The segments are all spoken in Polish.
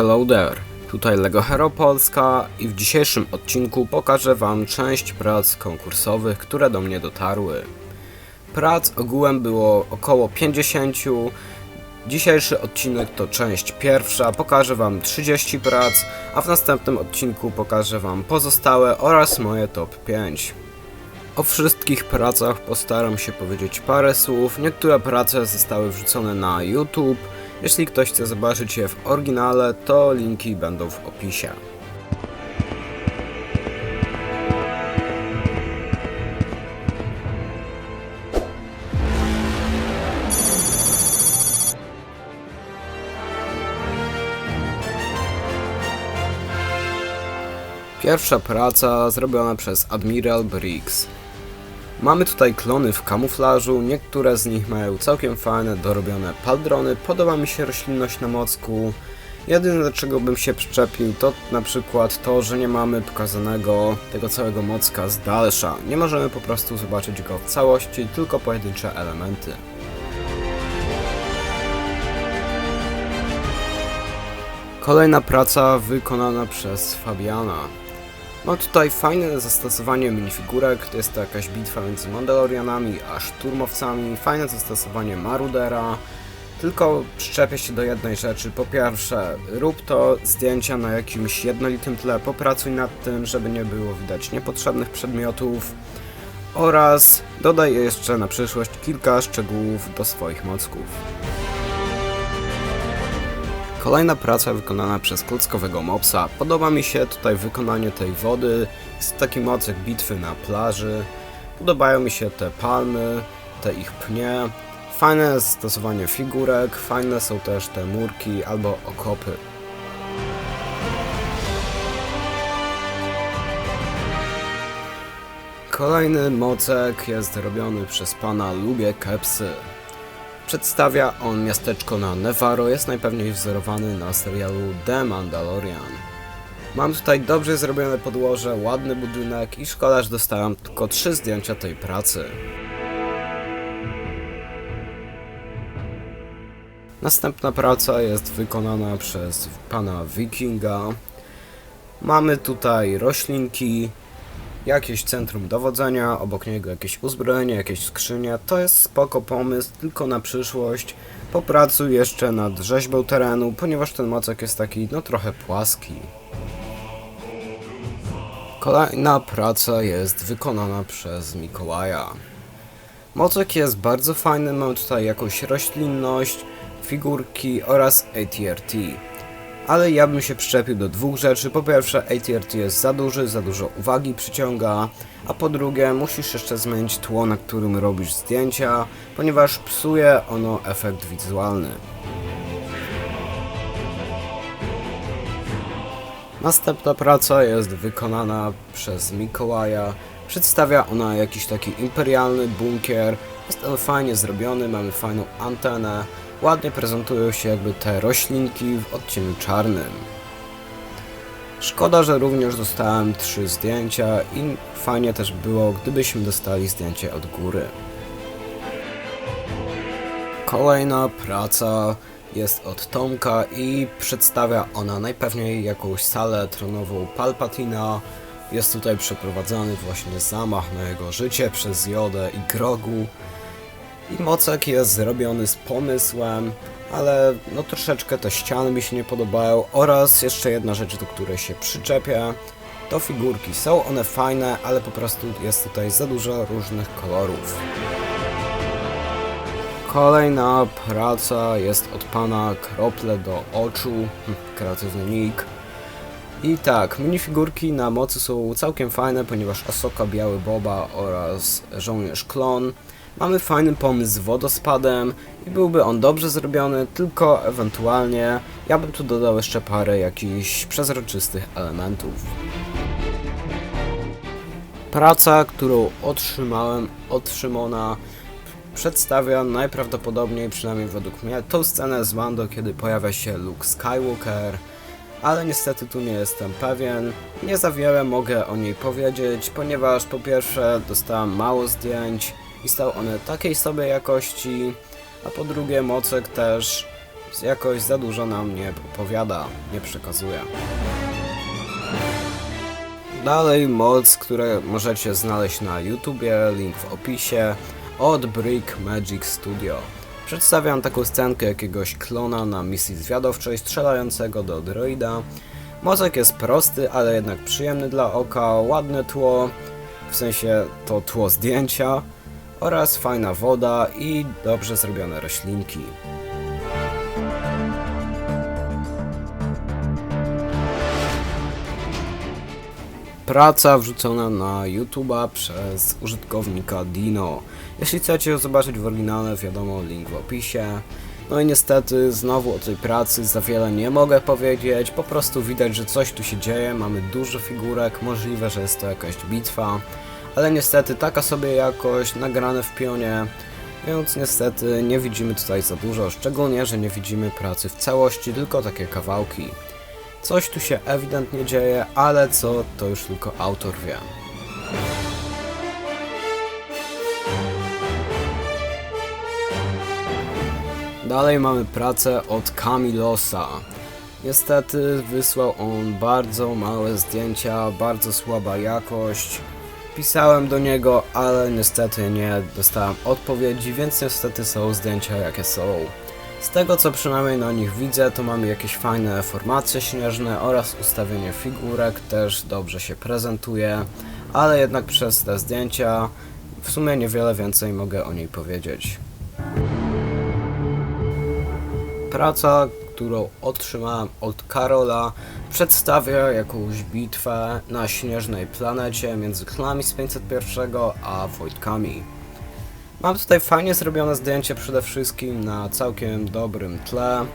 Hello there, tutaj Lego Hero Polska i w dzisiejszym odcinku pokażę Wam część prac konkursowych, które do mnie dotarły. Prac ogółem było około 50. Dzisiejszy odcinek to część pierwsza, pokażę Wam 30 prac, a w następnym odcinku pokażę Wam pozostałe oraz moje top 5. O wszystkich pracach postaram się powiedzieć parę słów. Niektóre prace zostały wrzucone na YouTube. Jeśli ktoś chce zobaczyć je w oryginale, to linki będą w opisie. Pierwsza praca zrobiona przez Admiral Briggs. Mamy tutaj klony w kamuflażu, niektóre z nich mają całkiem fajne, dorobione paldrony, podoba mi się roślinność na mocku. Jedyne do czego bym się przyczepił to na przykład to, że nie mamy pokazanego tego całego mocka z dalsza. Nie możemy po prostu zobaczyć go w całości, tylko pojedyncze elementy. Kolejna praca wykonana przez Fabiana. Mam tutaj fajne zastosowanie minifigurek, to jest to jakaś bitwa między Mandalorianami a szturmowcami, fajne zastosowanie Marudera, tylko przyczepię się do jednej rzeczy. Po pierwsze, rób to zdjęcia na jakimś jednolitym tle, popracuj nad tym, żeby nie było widać niepotrzebnych przedmiotów oraz dodaj jeszcze na przyszłość kilka szczegółów do swoich mocków. Kolejna praca wykonana przez klockowego mopsa. Podoba mi się tutaj wykonanie tej wody. Jest taki mocek bitwy na plaży. Podobają mi się te palmy, te ich pnie. Fajne stosowanie figurek, fajne są też te murki albo okopy. Kolejny mocek jest robiony przez pana Lubię Kepsy. Przedstawia on miasteczko na Nevarro, jest najpewniej wzorowany na serialu The Mandalorian. Mam tutaj dobrze zrobione podłoże, ładny budynek i szkoda, że dostałem tylko trzy zdjęcia tej pracy. Następna praca jest wykonana przez pana Wikinga. Mamy tutaj roślinki, jakieś centrum dowodzenia, obok niego jakieś uzbrojenie, jakieś skrzynie. To jest spoko pomysł, tylko na przyszłość. Popracuj jeszcze nad rzeźbą terenu, ponieważ ten mocek jest taki, no trochę płaski. Kolejna praca jest wykonana przez Mikołaja. Mocek jest bardzo fajny, mam tutaj jakąś roślinność, figurki oraz ATRT ale ja bym się przyczepił do dwóch rzeczy. Po pierwsze, ATRT jest za duży, za dużo uwagi przyciąga, a po drugie, musisz jeszcze zmienić tło, na którym robisz zdjęcia, ponieważ psuje ono efekt wizualny. Następna praca jest wykonana przez Mikołaja. Przedstawia ona jakiś taki imperialny bunkier. Jest on fajnie zrobiony, mamy fajną antenę, ładnie prezentują się jakby te roślinki w odcieniu czarnym. Szkoda, że również dostałem trzy zdjęcia i fajnie też było, gdybyśmy dostali zdjęcie od góry. Kolejna praca jest od Tomka i przedstawia ona najpewniej jakąś salę tronową Palpatina. Jest tutaj przeprowadzany właśnie zamach na jego życie przez Jodę i Grogu. I mocek jest zrobiony z pomysłem, ale no troszeczkę te ściany mi się nie podobają oraz jeszcze jedna rzecz, do której się przyczepię, to figurki. Są one fajne, ale po prostu jest tutaj za dużo różnych kolorów. Kolejna praca jest od pana krople do oczu, hm, kreatywny nick. I tak, minifigurki na mocy są całkiem fajne, ponieważ Asoka Biały Boba oraz Żołnierz Klon Mamy fajny pomysł z wodospadem i byłby on dobrze zrobiony, tylko ewentualnie ja bym tu dodał jeszcze parę jakichś przezroczystych elementów. Praca, którą otrzymałem od Szymona przedstawia najprawdopodobniej, przynajmniej według mnie, tą scenę z Mando, kiedy pojawia się Luke Skywalker, ale niestety tu nie jestem pewien. Nie za wiele mogę o niej powiedzieć, ponieważ po pierwsze dostałem mało zdjęć, i stały one takiej sobie jakości, a po drugie Mocek też jakoś za dużo nam nie opowiada, nie przekazuje. Dalej moc, które możecie znaleźć na YouTubie, link w opisie, od Brick Magic Studio. Przedstawiam taką scenkę jakiegoś klona na misji zwiadowczej strzelającego do droida. Mozek jest prosty, ale jednak przyjemny dla oka, ładne tło, w sensie to tło zdjęcia, oraz fajna woda i dobrze zrobione roślinki. Praca wrzucona na YouTube'a przez użytkownika Dino. Jeśli chcecie zobaczyć w oryginale, wiadomo, link w opisie. No i niestety, znowu o tej pracy za wiele nie mogę powiedzieć. Po prostu widać, że coś tu się dzieje. Mamy dużo figurek, możliwe, że jest to jakaś bitwa. Ale niestety, taka sobie jakość, nagrane w pionie. Więc niestety nie widzimy tutaj za dużo, szczególnie, że nie widzimy pracy w całości, tylko takie kawałki. Coś tu się ewidentnie dzieje, ale co to już tylko autor wie. Dalej mamy pracę od Kamilosa. Niestety wysłał on bardzo małe zdjęcia, bardzo słaba jakość. Pisałem do niego, ale niestety nie dostałem odpowiedzi, więc niestety są zdjęcia jakie są. Z tego co przynajmniej na nich widzę, to mamy jakieś fajne formacje śnieżne oraz ustawienie figurek też dobrze się prezentuje, ale jednak przez te zdjęcia w sumie niewiele więcej mogę o niej powiedzieć. Praca, którą otrzymałem od Karola, przedstawia jakąś bitwę na śnieżnej planecie między klanami z 501 a Wojtkami. Mam tutaj fajnie zrobione zdjęcie przede wszystkim na całkiem dobrym tle.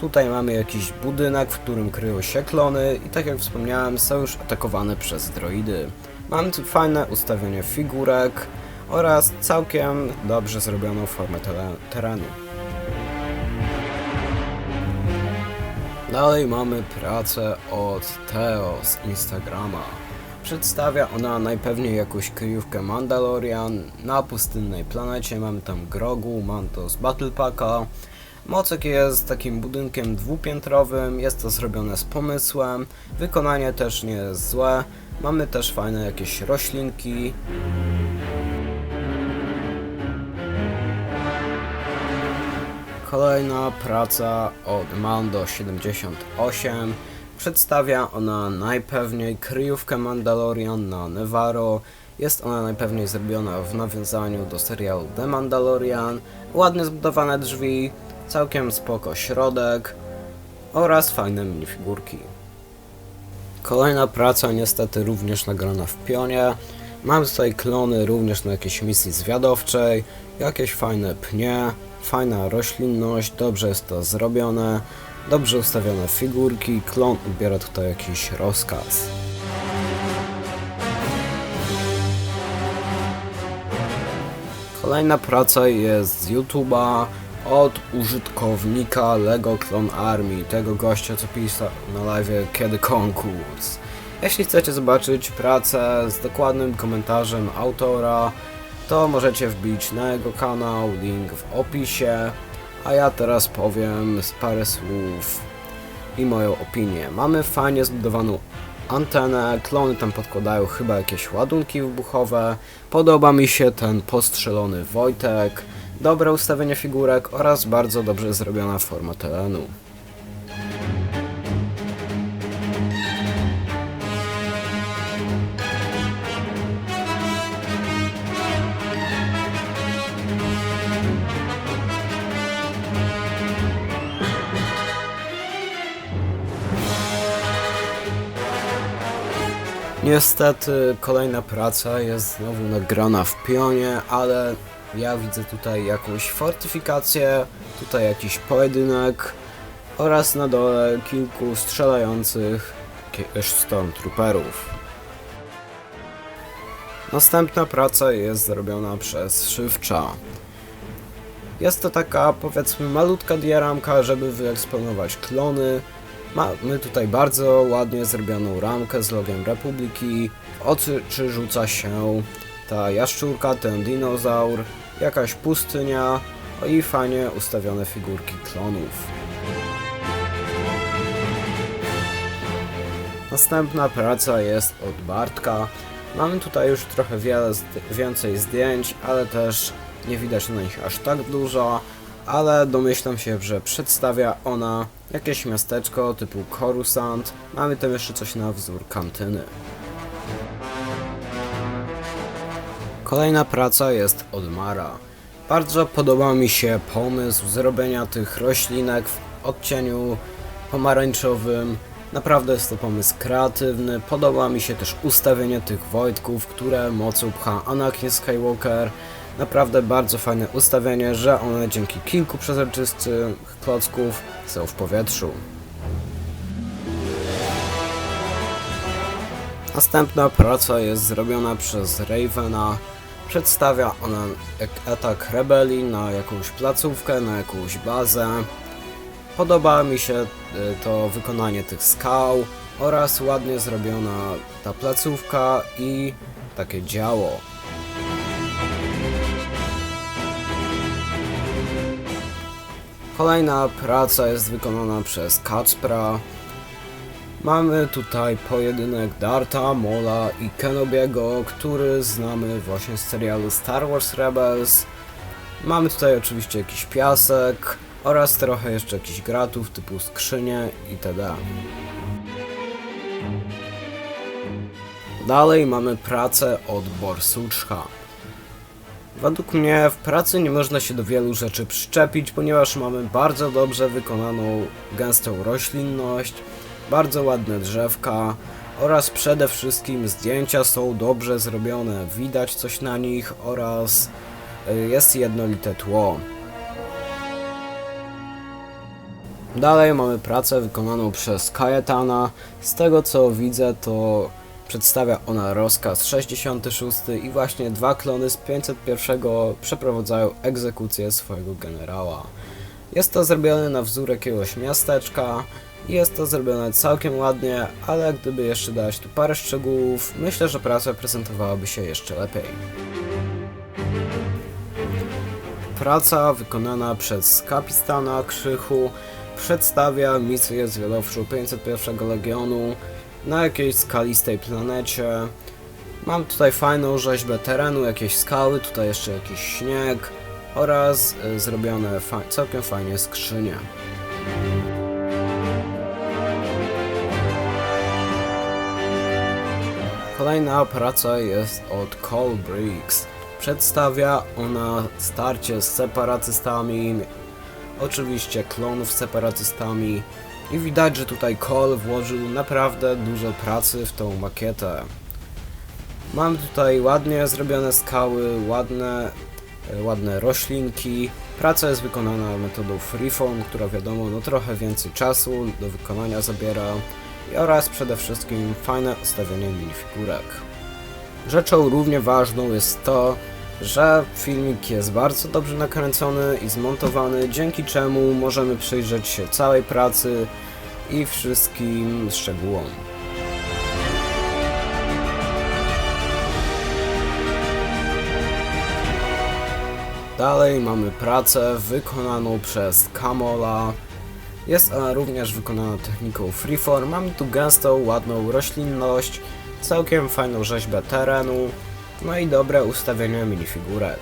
Tutaj mamy jakiś budynek, w którym kryją się klony i tak jak wspomniałem są już atakowane przez droidy. Mam tu fajne ustawienie figurek oraz całkiem dobrze zrobioną formę terenu. Dalej mamy pracę od Theo z Instagrama. Przedstawia ona najpewniej jakąś kryjówkę Mandalorian na pustynnej planecie. Mamy tam Grogu, Manto z Battle Packa. Mocek jest takim budynkiem dwupiętrowym, jest to zrobione z pomysłem, wykonanie też nie jest złe. Mamy też fajne jakieś roślinki, Kolejna praca od Mando 78. Przedstawia ona najpewniej kryjówkę Mandalorian na Nevarro. Jest ona najpewniej zrobiona w nawiązaniu do serialu The Mandalorian. Ładnie zbudowane drzwi, całkiem spoko środek oraz fajne minifigurki. Kolejna praca niestety również nagrana w pionie. Mam tutaj klony również na jakiejś misji zwiadowczej, jakieś fajne pnie, fajna roślinność, dobrze jest to zrobione, dobrze ustawione figurki, klon odbiera tutaj jakiś rozkaz. Kolejna praca jest z YouTube'a od użytkownika Lego Clone Army, tego gościa co pisał na live kiedy konkurs. Jeśli chcecie zobaczyć pracę z dokładnym komentarzem autora, to możecie wbić na jego kanał, link w opisie, a ja teraz powiem parę słów i moją opinię. Mamy fajnie zbudowaną antenę, klony tam podkładają chyba jakieś ładunki wybuchowe, podoba mi się ten postrzelony Wojtek, dobre ustawienie figurek oraz bardzo dobrze zrobiona forma terenu. Niestety kolejna praca jest znowu nagrana w pionie, ale ja widzę tutaj jakąś fortyfikację, tutaj jakiś pojedynek oraz na dole kilku strzelających stormtrooperów. Następna praca jest zrobiona przez Szywcza. Jest to taka powiedzmy malutka diaramka, żeby wyeksponować klony. Mamy tutaj bardzo ładnie zrobioną ramkę z logiem Republiki. Oczy czy rzuca się ta jaszczurka, ten dinozaur, jakaś pustynia i fajnie ustawione figurki klonów. Następna praca jest od Bartka. Mamy tutaj już trochę wiele więcej zdjęć, ale też nie widać na nich aż tak dużo, ale domyślam się, że przedstawia ona jakieś miasteczko typu Coruscant. Mamy tam jeszcze coś na wzór kantyny. Kolejna praca jest od Mara. Bardzo podoba mi się pomysł zrobienia tych roślinek w odcieniu pomarańczowym. Naprawdę jest to pomysł kreatywny. Podoba mi się też ustawienie tych Wojtków, które mocą pcha Anakin Skywalker. Naprawdę bardzo fajne ustawienie, że one dzięki kilku przezroczystych klocków są w powietrzu. Następna praca jest zrobiona przez Ravena. Przedstawia ona atak rebelii na jakąś placówkę, na jakąś bazę. Podoba mi się y, to wykonanie tych skał oraz ładnie zrobiona ta placówka i takie działo. Kolejna praca jest wykonana przez Kacpra. Mamy tutaj pojedynek Darta, Mola i Kenobiego, który znamy właśnie z serialu Star Wars Rebels. Mamy tutaj oczywiście jakiś piasek oraz trochę jeszcze jakichś gratów typu skrzynie itd. Dalej mamy pracę od Borsuczka. Według mnie w pracy nie można się do wielu rzeczy przyczepić, ponieważ mamy bardzo dobrze wykonaną gęstą roślinność, bardzo ładne drzewka oraz przede wszystkim zdjęcia są dobrze zrobione, widać coś na nich oraz y, jest jednolite tło. Dalej mamy pracę wykonaną przez Kajetana. Z tego co widzę, to przedstawia ona rozkaz 66 i właśnie dwa klony z 501 przeprowadzają egzekucję swojego generała. Jest to zrobione na wzór jakiegoś miasteczka jest to zrobione całkiem ładnie, ale gdyby jeszcze dać tu parę szczegółów, myślę, że praca prezentowałaby się jeszcze lepiej. Praca wykonana przez kapistana Krzychu przedstawia misję zwiadowczą 501 Legionu na jakiejś skalistej planecie. Mam tutaj fajną rzeźbę terenu, jakieś skały, tutaj jeszcze jakiś śnieg oraz y, zrobione fa- całkiem fajnie skrzynie. Kolejna praca jest od Cole Briggs. Przedstawia ona starcie z separatystami, oczywiście klonów z separatystami i widać, że tutaj Cole włożył naprawdę dużo pracy w tą makietę. Mam tutaj ładnie zrobione skały, ładne, e, ładne roślinki. Praca jest wykonana metodą freeform, która wiadomo, no trochę więcej czasu do wykonania zabiera oraz przede wszystkim fajne ustawienie minifigurek. Rzeczą równie ważną jest to, że filmik jest bardzo dobrze nakręcony i zmontowany, dzięki czemu możemy przyjrzeć się całej pracy i wszystkim szczegółom. Dalej mamy pracę wykonaną przez Kamola. Jest ona również wykonana techniką freeform. Mamy tu gęstą, ładną roślinność, całkiem fajną rzeźbę terenu, no i dobre ustawienie minifigurek.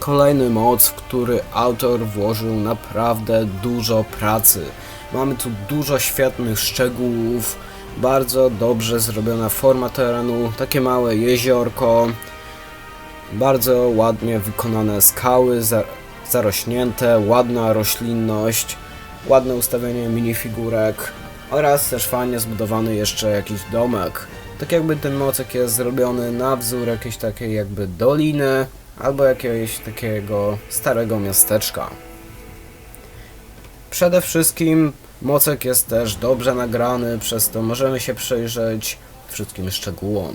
Kolejny moc, w który autor włożył naprawdę dużo pracy. Mamy tu dużo świetnych szczegółów, bardzo dobrze zrobiona forma terenu, takie małe jeziorko, bardzo ładnie wykonane skały, za- zarośnięte, ładna roślinność, ładne ustawienie minifigurek oraz też fajnie zbudowany jeszcze jakiś domek. Tak jakby ten mocek jest zrobiony na wzór jakiejś takiej jakby doliny albo jakiegoś takiego starego miasteczka. Przede wszystkim mocek jest też dobrze nagrany, przez to możemy się przyjrzeć wszystkim szczegółom.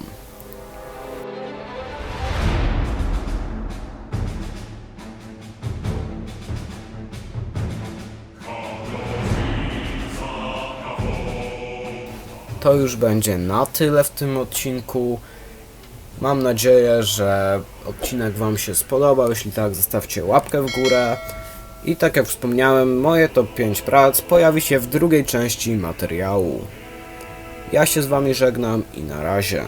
To już będzie na tyle w tym odcinku. Mam nadzieję, że odcinek Wam się spodobał. Jeśli tak, zostawcie łapkę w górę. I tak jak wspomniałem, moje top 5 prac pojawi się w drugiej części materiału. Ja się z Wami żegnam i na razie.